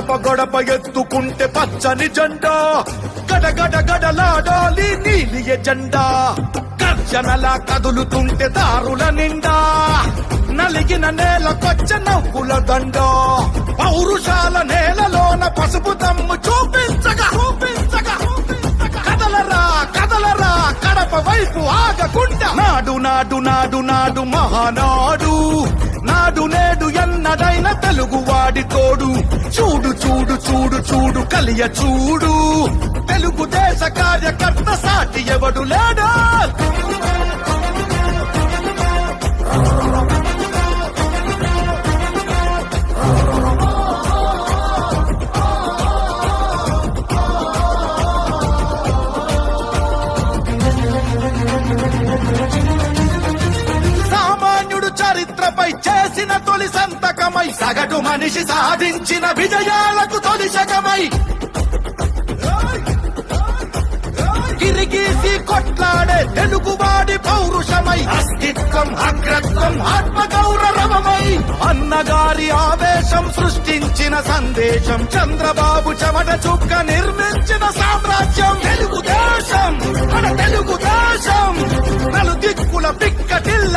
గడప ఎత్తుకుంటే పచ్చని జెండా. గడగడ గడలాడాలి నీలి ఎజెండా గర్జనలా కదులుతుంటే దారుల నిండా. నలిగిన నేలకొచ్చ నవ్వుల దండ. పౌరుషాల నేలలోన పసుపు తమ్ము చూపించగా చూపించగా. కదలరా కదలరా కడప వైపు ఆగకుండా. నాడు నాడు నాడు నాడు మహానాడు. నాడు నేడు ఎన్నడైన తెలుగు వాడి తోడు. చూడు చూడు చూడు చూడు కలియ చూడు. తెలుగు దేశ కార్యకర్త సాటి ఎవడు లేడా? మనిషి సాధించిన విజయాలకు తొలిశకమై కొట్లాడే తెలుగువాడి పౌరుషమై. అస్తిత్వం అగ్రత్వం ఆత్మగౌరవమై. అన్నగారి ఆవేశం సృష్టించిన సందేశం. చంద్రబాబు చెమట చుక్క నిర్మించిన సామ్రాజ్యం. తెలుగుదేశం మన తెలుగుదేశం నలు దిక్కుల పిక్కటిల్ల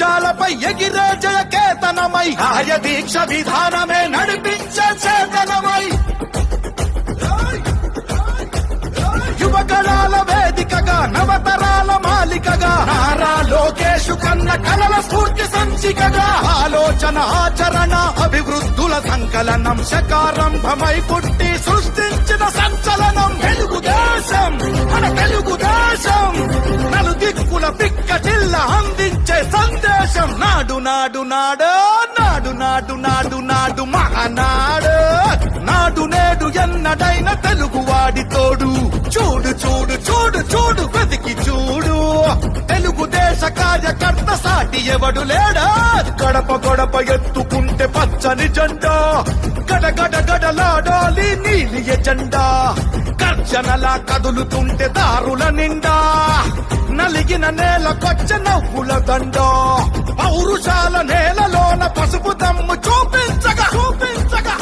భుజాలపై ఎగిరే జయకేతనమై కేతనమై దీక్ష విధానమే నడిపించే చేతనమై. యువకళాల వేదికగా నవతరాల మాలికగా నారా లోకేషు కన్న కలల స్ఫూర్తి సంచికగా ఆలోచన ఆచరణ అభివృద్ధుల సంకలనం శకారంభమై పుట్టి సృష్టించిన సంచలనం నాడు నాడు నాడు నాడు నాడు నాడు నాడు మహానాడు. నాడు నేడు ఎన్నడైన తెలుగువాడి తోడు. చూడు చూడు చూడు చూడు వెతికి చూడు. తెలుగుదేశ కార్యకర్త సాటి ఎవడు లేడా? గడప గడప ఎత్తుకుంటే పచ్చని జెండా. గడ గడలాడాలి నీలి ఎజెండా. గర్జనలా కదులుతుంటే దారుల నిండా నలిగిన నేల కొచ్చ నవ్వుల దండ. పౌరుషాల నేలలోన పసుపు దమ్ము చూపించగా చూపించగా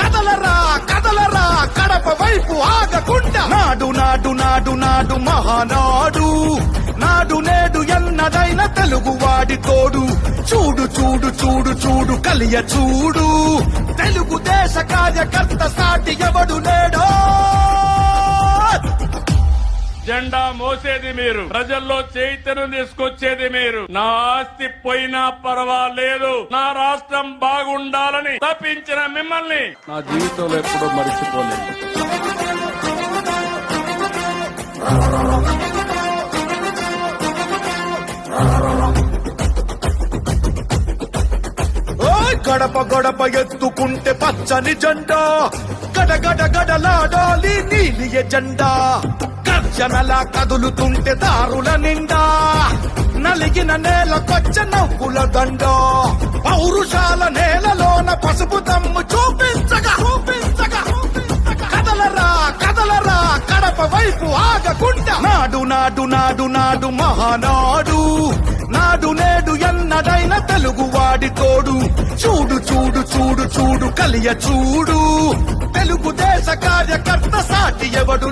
కదలరా కదలరా కడప వైపు ఆగకుండా. నాడు నాడు నాడు నాడు మహానాడు. నాడు నేడు ఎన్నడైన తెలుగు వాడి తోడు. చూడు చూడు చూడు చూడు కలియ చూడు. తెలుగు దేశ కార్యకర్త సాటి ఎవడు లేడో. జెండా మోసేది మీరు. ప్రజల్లో చైతన్యం తీసుకొచ్చేది మీరు. నా ఆస్తి పోయినా పర్వాలేదు. నా రాష్ట్రం బాగుండాలని తప్పించిన మిమ్మల్ని. నా జీవితంలో ఎప్పుడూ మర్చిపోలేదు. ఓయ్ గడప గడప ఎత్తుకుంటే పచ్చని జెండా. గడగడ గడలాడాలి నీలి ఎజెండా గర్జనలా కదులుతుంటే దారుల నిండా నలిగిన నేల కొచ్చ నవ్వుల దండ. పౌరుషాల నేలలోన పసుపు తమ్ము చూపించగా చూపించగా కదలరా కదలరా కడప వైపు ఆగకుండా. నాడు నాడు నాడు నాడు మహానాడు. నాడు నేడు ఎన్నడైన తెలుగు వాడి తోడు. చూడు చూడు చూడు చూడు కలియ చూడు. తెలుగు దేశ కార్యకర్త సాటి ఎవడు